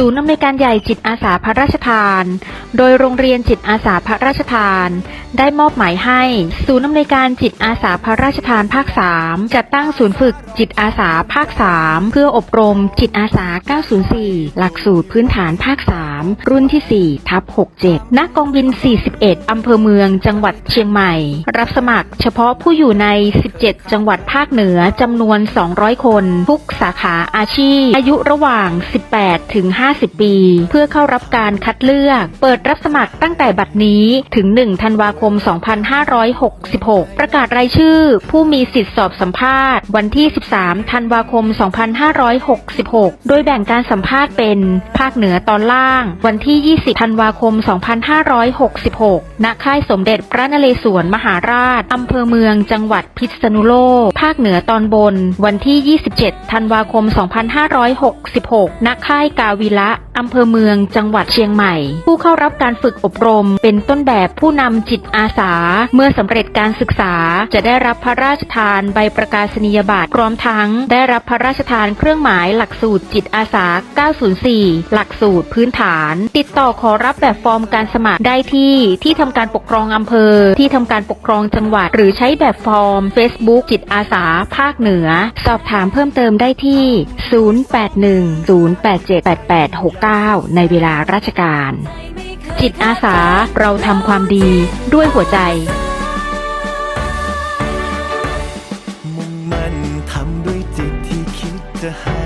ศูนย์อำนวยการใหญ่จิตอาสาพระราชทาน โดยโรงเรียนจิตอาสาพระราชทาน ได้มอบหมายให้ ศูนย์อำนวยการจิตอาสาพระราชทานภาค 3 จัดตั้งศูนย์ฝึกจิตอาสาภาค 3 เพื่ออบรมจิตอาสา 904 หลักสูตรพื้นฐานภาค 3 รุ่นที่ 4 ทับ 67 ณ กองบิน 41 อำเภอเมือง จังหวัดเชียงใหม่ รับสมัครเฉพาะผู้อยู่ใน 17 จังหวัดภาคเหนือจำนวน 200 คน ทุกสาขาอาชีพ อายุระหว่าง 18 ถึง 50 ปี เพื่อเข้ารับการคัดเลือก เปิดรับสมัครตั้งแต่บัดนี้ถึง 1 ธันวาคม 2566 ประกาศรายชื่อ ผู้มีสิทธิสอบสัมภาษณ์ วันที่ 13 ธันวาคม 2566 โดยแบ่งการสัมภาษณ์เป็น ภาคเหนือตอนล่างวันที่ 20 ธันวาคม 2566 ณ ค่ายสมเด็จพระนเรศวรมหาราช อำเภอเมือง จังหวัดพิษณุโลก ภาคเหนือตอนบน วันที่ 27 ธันวาคม 2566 ณ ค่ายกาวิละ อำเภอเมือง จังหวัดเชียงใหม่ ผู้เข้ารับการฝึกอบรม เป็นต้นแบบผู้นำจิตอาสา เมื่อสำเร็จการศึกษา จะได้รับพระราชทานใบประกาศนียบัตร พร้อมทั้ง ได้รับพระราชทานเครื่องหมายหลักสูตรจิตอาสา 904 หลักสูตรพื้นฐานาน ติดต่อขอรับแบบฟอร์มการสมัครได้ที่ ที่ทำการปกครองอำเภอ ที่ทำการปกครองจังหวัด หรือใช้แบบฟอร์ม Facebook จิตอาสา ภาคเหนือ สอบถามเพิ่มเติมได้ที่ 0810878869 ในเวลาราชการ จิตอาสาเราทำความดีด้วยหัวใจจะหา